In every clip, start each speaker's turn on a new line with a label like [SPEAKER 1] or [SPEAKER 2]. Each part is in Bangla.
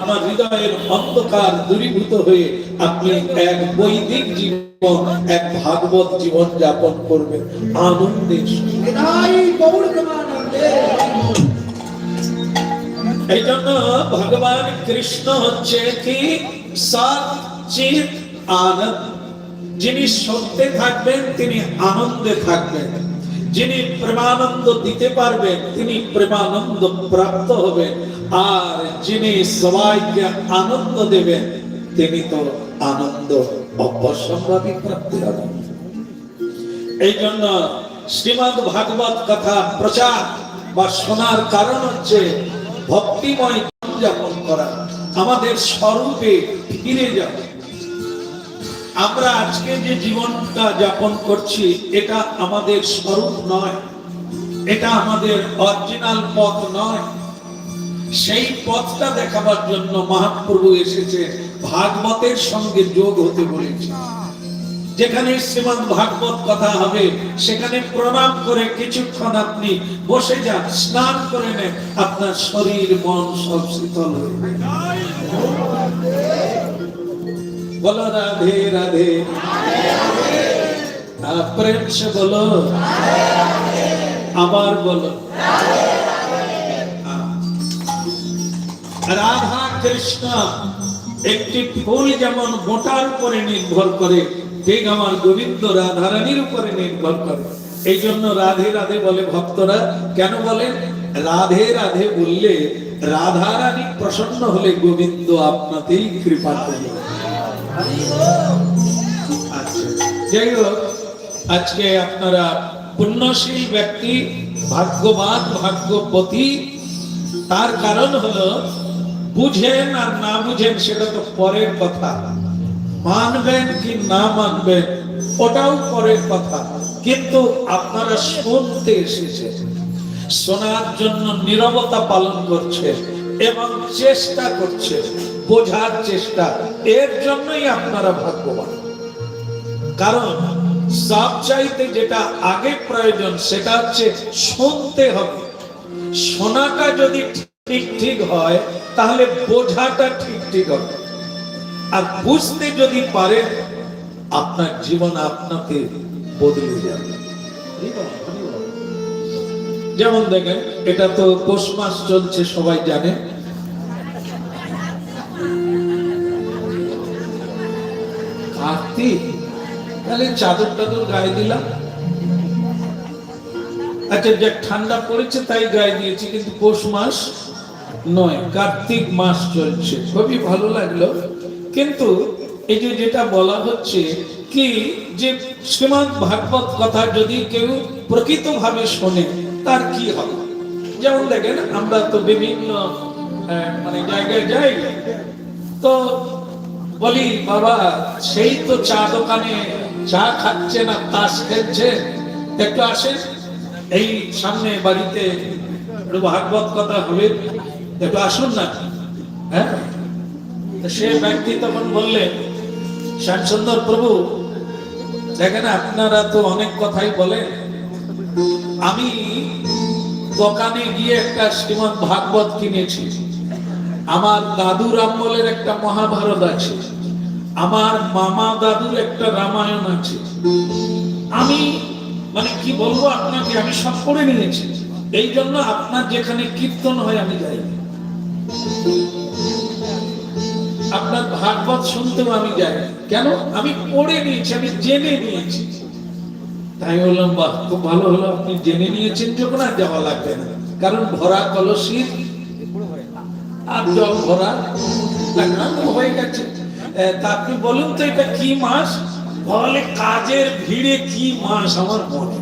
[SPEAKER 1] আমার হৃদয়ের অন্ধকার দূরীভূত হয়ে আপনি এক বৈদিক জীবন, এক ভাগবত জীবন যাপন করবেন।
[SPEAKER 2] প্রেমানন্দে
[SPEAKER 1] এই জন্য ভগবান কৃষ্ণ হচ্ছে কি? সৎ চিত আনন্দ। যিনি সত্যে থাকবেন, তিনি আনন্দে থাকবেন। যিনি প্রেমানন্দ দিতে পারবেন, তিনি প্রেমানন্দ প্রাপ্ত হবেন। আর যিনি সবাইকে আনন্দ দেবেন, তিনি তো আনন্দ অবশ্যম্ভাবী প্রাপ্তি হবেন এই জন্য শ্রীমদ ভাগবত কথা প্রচার বা শোনার কারণ হচ্ছে ভক্তিময় যাপন করা। আমাদের স্বরূপে ফিরে যাওয়া। আমরা আজকে যে জীবনটা যাপন করছি, এটা আমাদের স্বরূপ নয়। এটা আমাদের অরিজিনাল পথ নয়। সেই পথটা দেখাবার জন্য মহাপ্রভু এসেছে। ভাগবতের সঙ্গে যোগ হতে বলেছে। যেখানে শ্রীমদ ভাগবত কথা হবে, সেখানে প্রণাম করে কিছুক্ষণ আপনি বসে যান, স্নান করে নেন, আপনার শরীর, মন সব শীতল হয়ে বলো রাধে রাধে। প্রেম সে বলো। আবার বলো। রাধা কৃষ্ণ একটি ফুল যেমন মোটার উপরে নির্ভর করে, ঠিক আমার গোবিন্দ রাধারানীর উপরে নির্ভর করে। এই জন্য রাধে রাধে বলে ভক্তরা, কেন বলে? রাধে রাধে বললে রাধারানী প্রসন্ন হলে গোবিন্দ আপনাতেই কৃপা করবে। আচ্ছা যাই হোক, আজকে আপনারা পুণ্যশীল ব্যক্তি, ভাগ্যবান ভাগ্যপতি, তার কারণ হলো বুঝেন আর না বুঝেন, সেটা তো পরের কথা। মানবেন কি না মানবেন, ওটাও পরের কথা। কিন্তু আপনারা শুনতে এসেছেন, শোনার জন্য নীরবতা পালন করছে এবং চেষ্টা করছে বোঝার চেষ্টা। এর জন্যই আপনারা ভাগ্যবান। কারণ সব চাইতে যেটা আগে প্রয়োজন, সেটা হচ্ছে শুনতে হবে। শোনাটা যদি ঠিক ঠিক হয়, তাহলে বোঝাটা ঠিক ঠিক হবে। আর বুঝতে যদি পারেন আপনার জীবন আপনাকে বদলে যাবে। যেমন দেখেন, এটা তো পৌষ মাস চলছে, সবাই জানে। তাহলে চাদর টাদর গায়ে দিলাম। আচ্ছা যে ঠান্ডা পড়েছে তাই গায়ে দিয়েছি, কিন্তু পৌষ মাস নয়, কার্তিক মাস চলছে। খুবই ভালো লাগল। কিন্তু এই যে যেটা বলা হচ্ছে কি, যে শ্রীমদ ভাগবত কথা যদি কেউ প্রকৃতভাবে শোনে, তার কি হবে? যেমন দেখেন, আমরা তো বিভিন্ন মানে জায়গায় যাই, তো বলি, বাবা, সেই তো চা দোকানে চা খাচ্ছে না, তাস খেলছে। একটু আসেন, এই সামনে বাড়িতে ভাগবত কথা হবে। একটু আসুন না। হ্যাঁ? সে ব্যক্তি তখন বললেন শ্যামসুন্দর প্রভু, দেখেন আপনারা তো অনেক কথাই বলেন। আমি দোকানে গিয়ে একটা শ্রীমদ ভাগবত কিনেছি। আমার দাদুর আমলের একটা মহাভারত আছে। আমার মামা দাদুর একটা রামায়ণ আছে। আমি মানে কি বলব আপনাকে, আমি সব পড়ে নিয়েছি। এই জন্য আপনার যেখানে কীর্তন হয়, আমি যাই। আপনার ভাগবত শুনতেও আমি যাই। কেন? আমি পড়ে নিয়েছি, আমি জেনে নিয়েছি। তাই বললাম, বাহ, খুব ভালো হলো, আপনি জেনে নিয়েছেন যখন আর যাওয়া লাগবে না। কারণ ভরা কলসির আর জল ভরা হয়ে গেছে। তা আপনি বলুন তো, এটা কি মাস? বলে কাজের ভিড়ে কি মাস আমার মনে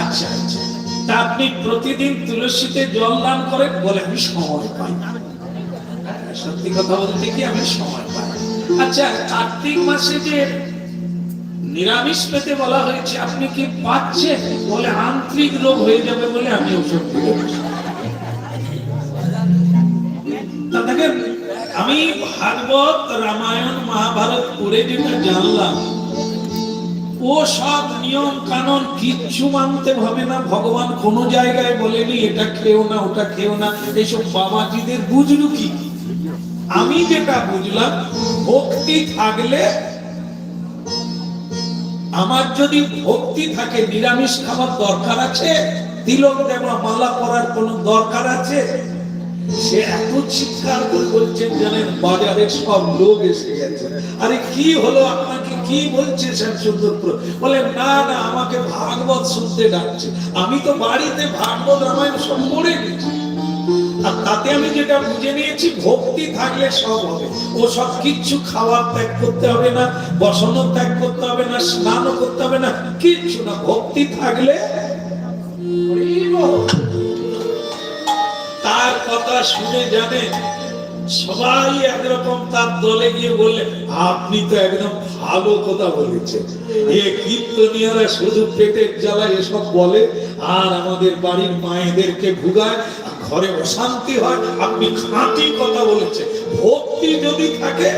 [SPEAKER 1] আচ্ছা আচ্ছা। আপনি প্রতিদিন তুলসীতে জল দান করেন বলে আমি সময় পাই। সত্যি কথা বলতে কি আমি সময় পাই। আচ্ছা কার্তিক মাসে যে নিরামিষ পেতে বলা হয়েছে, আপনি কি পাচ্ছেন বলে আন্তরিক রোগ হয়ে যাবে বলে আমি ওষুধ আমি ভাগবত, রামায়ণ, মহাভারত পড়ে যেটা জানলাম ও সব নিয়ম কানুন কিচ্ছু মানতে হবে না। ভগবান কোনো জায়গায় বলেনি, এটা খেও না, ওটা খেও না। এইসব বাবাজিদের বুঝলু কি? আমি যেটা বুঝলাম, ভক্তি থাকলে, আমার যদি ভক্তি থাকে, নিরামিষ খাবার দরকার আছে, তিলক দেওয়া, মালা পরার কোনো দরকার আছে? সে এত চিৎকার করে বলছেন জানেন, বাজারে সব লোক এসে গেছে। আরে কি হলো আপনাকে কি বলছে সুন্দরপুর বলে, না না, আমাকে ভাগবত শুনতে ডাকছে। আমি তো বাড়িতে ভাগবত রামায়ণ সব পড়ে আর তাতে আমি যেটা বুঝে নিয়েছি, ভক্তি থাকলে সব হবে। ও সব কিচ্ছু খাওয়ার ত্যাগ করতে হবে না বসানো ত্যাগ করতে হবে না, স্নানও করতে হবে না, কিচ্ছু না। ভক্তি থাকলে তার কথা শুনে জানে সবাই একরকম তার দলে গিয়ে বললে, আপনি তো একদম ভালো কথা বলেছেন। এ কীর্তনীয়রা শুধু পেটের জ্বালা এসব বলে, আর আমাদের বাড়ির মায়েদেরকে ভুগায় ঘরে অশান্তি হয়। আপনি খাঁটি কথা বলেছেন। ভক্তি যদি থাকে,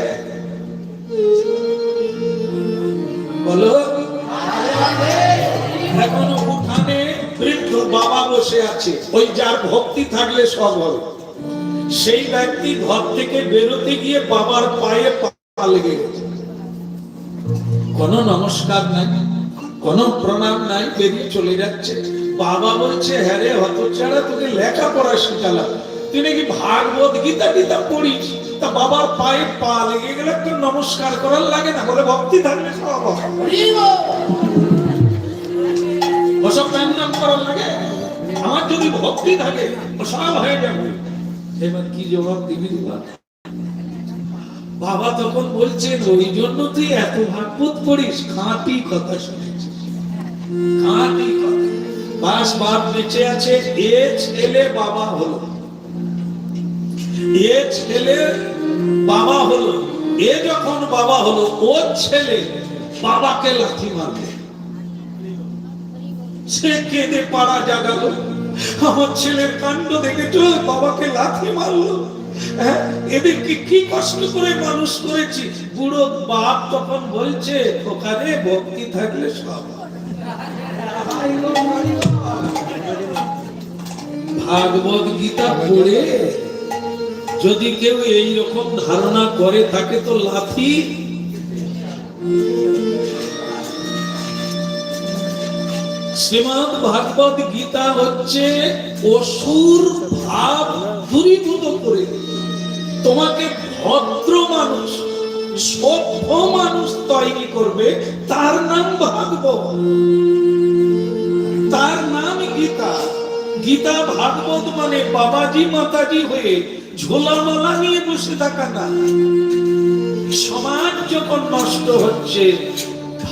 [SPEAKER 1] বলো। এখনও উঠানে বৃদ্ধ বাবা বসে আছে। ওই যার ভক্তি থাকলে সব হবে। সেই ব্যক্তি ঘর থেকে বেরোতে গিয়ে বাবার পায়ে পা লেগে গেছে। কোন নমস্কার নাই, কোন প্রণাম নাই, বেরিয়ে চলে যাচ্ছে। বাবা বলছে হ্যাঁ রে, হতচ্ছাড়া তোকে লেখাপড়া শিখালাম। তুই নাকি ভাগবত গীতা গীতা পড়িস? তা বাবার পায়ে পা লেগে গেলে তো নমস্কার করার লাগে না, বলে ভক্তি থাকলে সব ওসব নাম করার লাগে? আমার যদি ভক্তি থাকে, ও সব হয়ে যাবে। এবার কি জবাব দিবি বাবা? তখন বলছেন, ওই জন্য তুই এত ভাগবত পড়িস? খাঁটি কথা শুনেছিস খাঁটি কথা। বাস বাপ বেঁচে আছে এ ছেলে বাবা হলো। এ ছেলে বাবা হলো। এ যখন বাবা হলো, ও ছেলে বাবাকে লাথি মারবে। সে কেঁদে পাড়া জাগালো। আমার ছেলের কাণ্ড দেখে দেখেছ বাবাকে লাথি মারলো। হ্যাঁ? এদেরকে কি কষ্ট করে মানুষ করেছি? বুড়ো বাপ তখন বলছে ওখানে ভক্তি থাকলে সব ভাগবত গীতা পড়ে যদি কেউ এই রকম ধারণা করে থাকে তো লাথি। শ্রীমদ ভাগবত গীতা হচ্ছে অসুর ভাব দূরীভূত করে। তোমাকে ভদ্র মানুষ, সভ্য মানুষ তৈরি করবে। তার নাম ভাগবত। তার নাম গীতা। গীতা ভাগবত মানে বাবাজি, মাতাজি হয়ে ঝোলামালা নিয়ে বসে থাকা না। সমাজ যখন নষ্ট হচ্ছে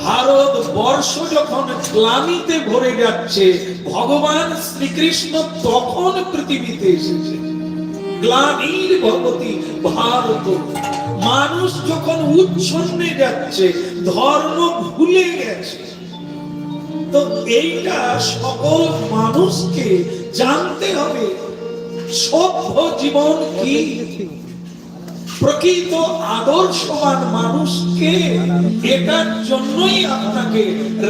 [SPEAKER 1] ভারত বর্ষ যখন গ্লানিতে ভরে যাচ্ছে, ভগবান শ্রীকৃষ্ণ তখন পৃথিবীতে এসেছে। গ্লানির ভগতি ভারত, মানুষ যখন উচ্ছন্নে যাচ্ছে, ধর্ম ভুলে গেছে। তো এইটা সকল মানুষকে জানতে হবে, সভ্য জীবন কি? প্রকৃত আদর্শবান মানুষকে এটার জন্যই আপনাকে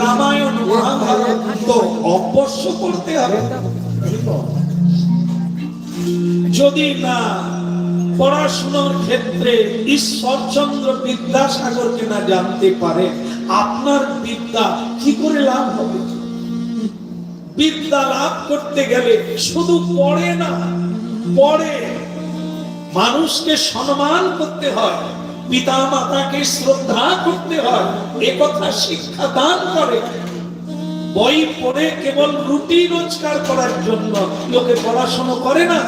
[SPEAKER 1] রামায়ণ মহাভারত তো অবশ্য করতে হবে। যদি না পড়াশোনার ক্ষেত্রে ঈশ্বরচন্দ্র বিদ্যাসাগরকে না জানতে পারে, আপনার বিদ্যা কি করে লাভ হবে? বিদ্যা লাভ করতে গেলে শুধু পড়ে না, পড়ে মানুষকে সম্মান করতে হয় পিতা মাতাকে শ্রদ্ধা করতে হয়, এ কথা শিক্ষা দান করে। বই পড়ে কেবল রুটি রোজগার করার জন্য লোকে পড়াশোনা করে না।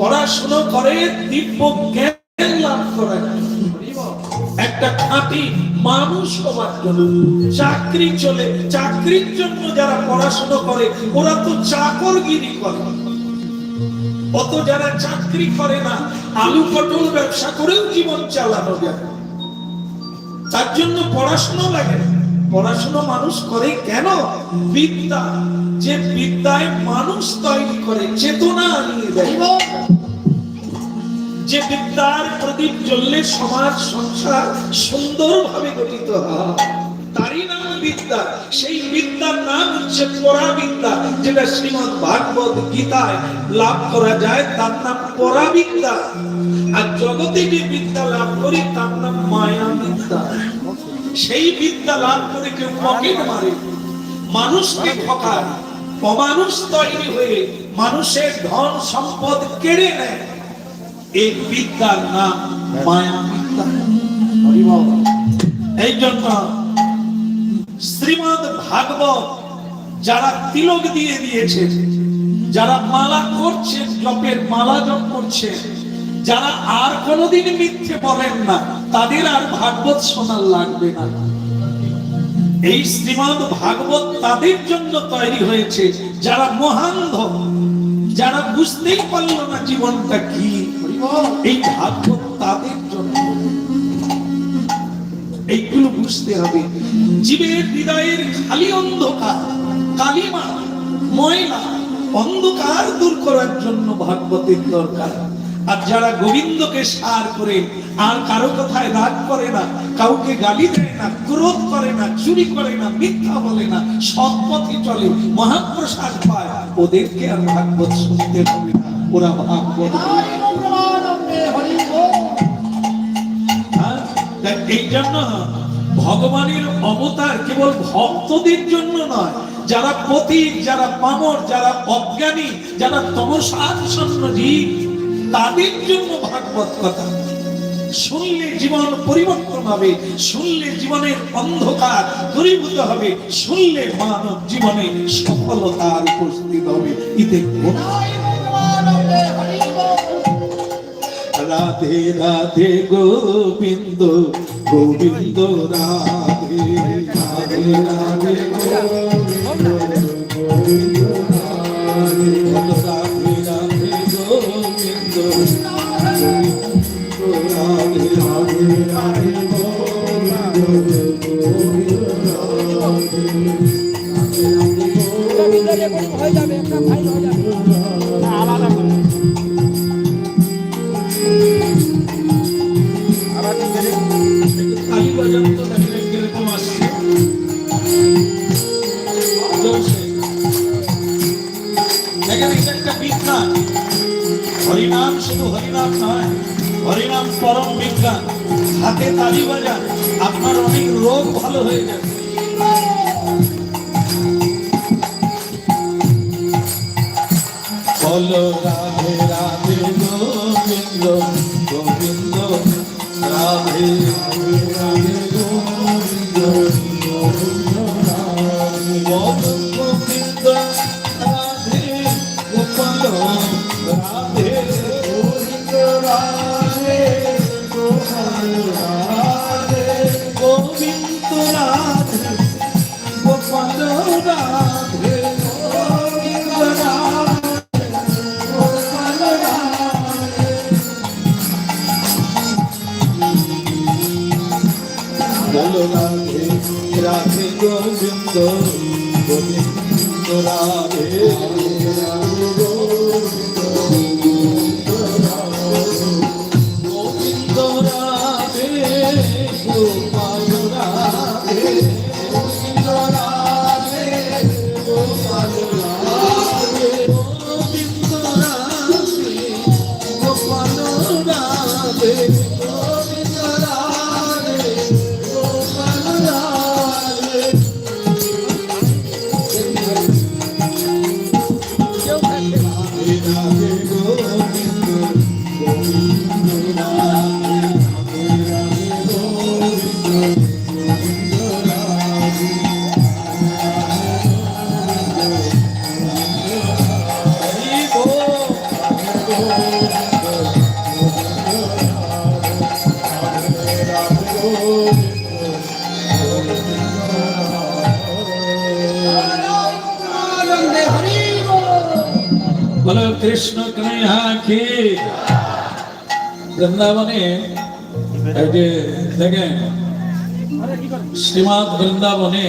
[SPEAKER 1] পড়াশোনা করে, দিব্য জ্ঞান লাভ জন্য। একটা খাঁটি মানুষ হওয়ার জন্য চাকরি চলে, চাকরির জন্য যারা পড়াশোনা করে, ওরা তো চাকরগিরি করে। অত যারা চাকরি করে না, আলু পটল ব্যবসা করেও জীবন চালানো যায়। তার জন্য পড়াশোনা লাগে। পড়াশোনা মানুষ করে কেন? বিদ্যা। যে বিদ্যায় মানুষ তৈরি করে, চেতনা আনিয়ে দেয়। যে বিদ্যার প্রদীপ জ্বললে সমাজ, সংসার সুন্দরভাবে গঠিত হয়। তারই নাম বিদ্যা সেই বিদ্যার নাম হচ্ছে পরাবিদ্যা যেটা শ্রীমদ ভাগবত গীতায় লাভ করা যায় তার নাম পরাবিদ্যা। আর জগতে যে বিদ্যা লাভ করি তার নাম মায়া বিদ্যা সেই বিদ্যা লাভ করে কেউ পকেট মারে মানুষকে ঠকায় অমানুষ তৈরি হয়ে মানুষের ধন সম্পদ কেড়ে নেয়। এই বিদ্যার নাম মায়া বিদ্যা এই জন্য শ্রীমদ ভাগবত যারা তিলক দিয়ে দিয়েছে, যারা মালা করছে, জপের মালা জপ করছে, যারা আর কোনোদিন মিথ্যে বলেন না, তাদের আর ভাগবত শোনার লাগবে না। এই শ্রীমদ ভাগবত তাদের জন্য তৈরি হয়েছে, যারা মহান্ধ যারা বুঝতেই পারল না জীবনটা কি। এই ভাগবত তাদের জন্য এইগুলো বুঝতে হবে। জীবের হৃদয়ের খালি অন্ধকার কালিমা ময়লা অন্ধকার দূর করার জন্য ভাগবতের দরকার। আর যারা গোবিন্দকে সার করে আর কারও কথায় রাগ করে না কাউকে গালি দেয় না ক্রোধ করে না চুরি করে না মিথ্যা বলে না সৎ পথে চলে মহাপ্রসাদ পায় ওদেরকে আর ভাগবত শুনতে হবে না। ওরা ভাগবত হ্যাঁ? এই জন্য ভগবানের অবতার কেবল ভক্তদের জন্য নয়, যারা পথিক, যারা পামর, যারা অজ্ঞানী, যারা তমসাচ্ছন্ন জীব, তাদের জন্য ভাগবত কথা। শুনলে জীবন পরিবর্তন হবে, শুনলে জীবনের অন্ধকার দূরীভূত হবে, শুনলে মানব জীবনে সফলতার উপস্থিত হবে। ইতে রাধে রাধে গোবিন্দ গোবিন্দ রাধে রাধে রাধে গোবিন্দ গোবিন্দ রাধে রাধে রাধে গোবিন্দ রাধে রাধে রাধে
[SPEAKER 2] হয়ে যাবে একটা ভাই হয়ে যাবে
[SPEAKER 1] শুধু হরিনাম নয় হরিনাম পরম বিজ্ঞান, হাতে তালি বাজান, আপনার অনেক রোগ ভালো হয়ে যাবে। বৃন্দাবনে এই যে দেখেন শ্রীমৎ বৃন্দাবনে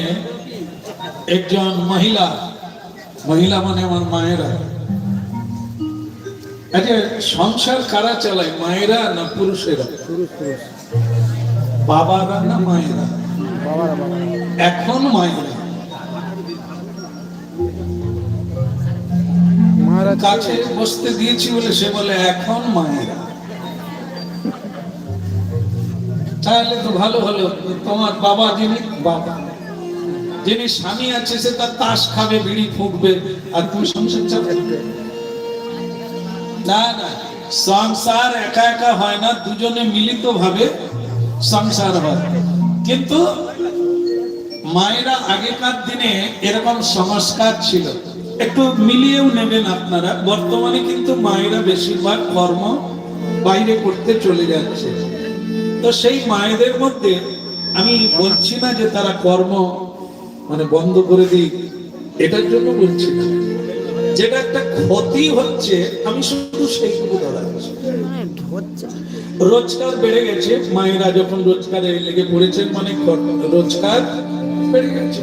[SPEAKER 1] একজন মহিলা মহিলা মানে আমার মায়েরা এই যে সংসার কারা চালায় মায়েরা না পুরুষেরা? বাবারা না মায়েরা? এখন মায়েরা। কাছে বসতে দিয়েছি বলে সে বলে এখন মায়েরা। তাহলে তো ভালো হলো। তোমার বাবা যিনি বাবা। যিনি স্বামী আছে, সে তার তাস খাবে, বিড়ি ফুঁকবে, আর তুমি সংসার চালাবে। না না, সংসার একা একা হয় না, দুজনে মিলিত ভাবে সংসার হয়। কিন্তু মায়েরা আগেকার দিনে এরকম সংস্কার ছিল। একটু মিলিয়েও নেবেন আপনারা। বর্তমানে কিন্তু মায়েরা বেশিরভাগ কর্ম বাইরে করতে চলে যাচ্ছে। তো সেই মায়েদের মধ্যে আমি বলছি না যে তারা কর্ম মানে বন্ধ করে দিই এটার জন্য বলছি না। যেটা একটা ক্ষতি হচ্ছে, আমি শুধু দাঁড়াচ্ছি রোজগার বেড়ে গেছে, মায়েরা যখন রোজগারে লেগে পড়েছেন মানে রোজগার বেড়ে গেছে।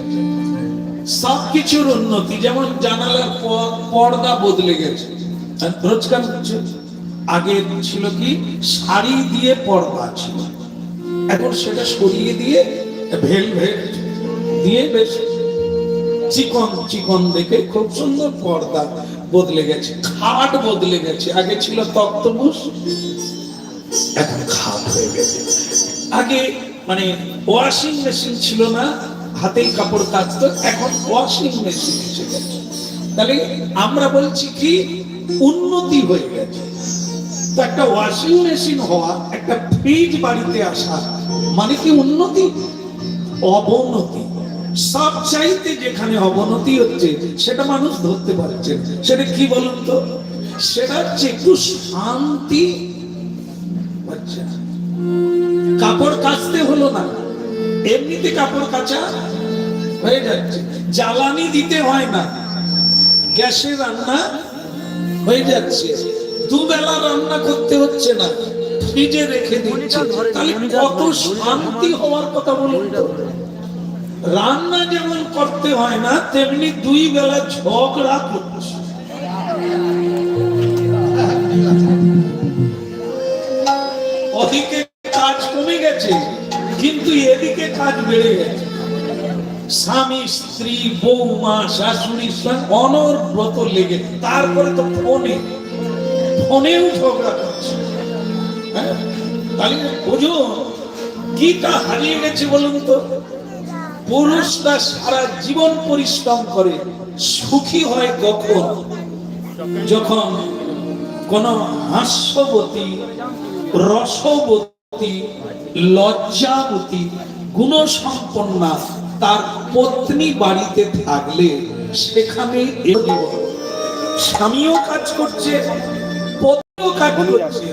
[SPEAKER 1] সবকিছুর উন্নতি, যেমন জানালার পর্দা বদলে গেছে। রোজগার হচ্ছে। আগে ছিল কি? শাড়ি দিয়ে পর্দা ছিল। এখন সেটা সরিয়ে দিয়ে ভেলভেট দিয়ে বেশ চিকন চিকন দেখে খুব সুন্দর পর্দা বদলে গেছে। খাট বদলে গেছে। আগে ছিল তক্তবুস এখন খাট হয়ে গেছে। আগে মানে ওয়াশিং মেশিন ছিল না, হাতেই কাপড় কাচতো, এখন ওয়াশিং মেশিন এসে গেছে। তাহলে আমরা বলছি কি? উন্নতি হয়ে গেছে। তো একটা ওয়াশিং মেশিন হওয়া, একটা ফ্রিজ বাড়িতে আসা মানে কি উন্নতি? অবনতি। সব চাইতে যেখানে অবনতি হচ্ছে, সেটা মানুষ ধরতে পারছে সেটা কি বলুন তো? সেটা হচ্ছে একটু শান্তি হচ্ছে কাপড় কাচতে হলো না। এমনিতে কাপড় কাচা হয়ে যাচ্ছে। জ্বালানি দিতে হয় না। গ্যাসে রান্না হয়ে যাচ্ছে। দুবেলা রান্না করতে হচ্ছে না ফ্রিজে রেখে দিচ্ছে। তাহলে কত শান্তি হওয়ার কথা বলুন রান্না যেমন করতে হয় না তেমনি দুই বেলা ঝগড়া করছে ওদিকে কাজ কমে গেছে কিন্তু এদিকে কাজ বেড়ে গেছে। স্বামী স্ত্রী বৌমা শাশুড়ির সঙ্গে অনর্ব্রত লেগে তারপরে তো ফোনে। ফোনেও ঝগড়া করছে। হ্যাঁ? তাহলে বুঝুন কিটা হারিয়ে গেছে বলুন তো? পুরুষরা সারা জীবন পরিশ্রম করে, সুখী হয় কখন? যখন কোন হাস্যবতী, রসবতী, লজ্জাবতী, গুণসম্পন্না তার পত্নী বাড়িতে থাকলে সেখানে স্বামীও কাজ করছে করছে